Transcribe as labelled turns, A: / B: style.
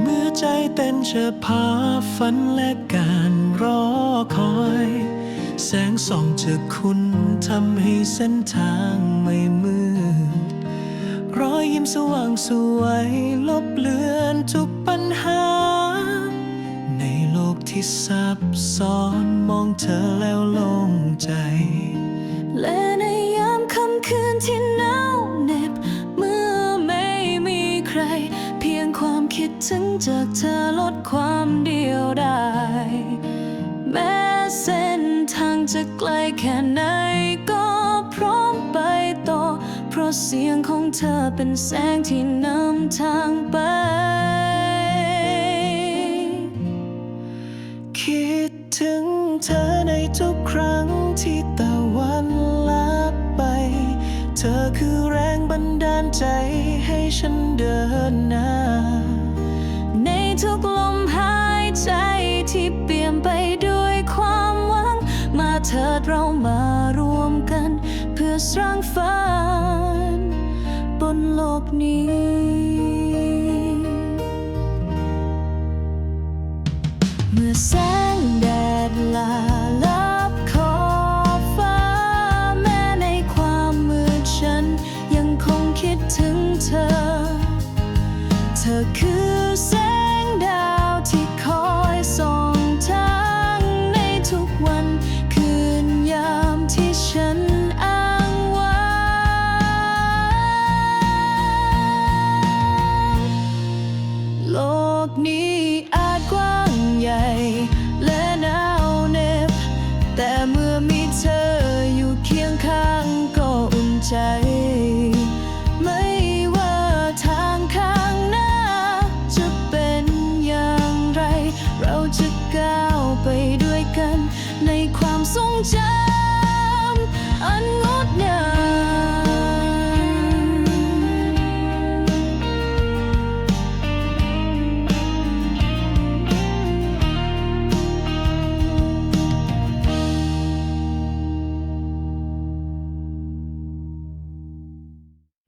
A: เมื่อใจเต้นเชื่อพาฝันและการรอคอย แสงส่องจากคุณทำให้เส้นทางไม่มืด รอยยิ้มสว่างสวย ลบเลือนทุกปัญหา ในโลกที่ซับซ้อนมองเธอแล้วโล่งใจ
B: และ ถึงจากเธอลดความเดียวดายแม้เส้นทางจะไกลแค่ไหนก็พร้อมไปต่อ เพราะเสียงของเธอเป็นแสงที่นำทางไป
A: คิดถึงเธอในทุกครั้งที่ตะวันลับไป เธอคือแรงบันดาลใจให้ฉันเดินหน้า
B: ทุกลมหายใจที่เปลี่ยนไปด้วยความหวัง มาเถิดเรามารวมกัน เพื่อสร้างฝันบนโลกนี้เมื่อแสงแดดลาลับขอบฟ้า แม้ในความมืดฉัน ยังคงคิดถึงเธอ เธอคือแสง กนี้อาจกว้างใหญ่ และหนาวเหน็บ แต่เมื่อมีเธออยู่เคียงข้างก็อุ่นใจ ไม่ว่าทางข้างหน้า จะเป็นอย่างไร เราจะก้าวไปด้วยกัน ในความทรงจำอันงดงาม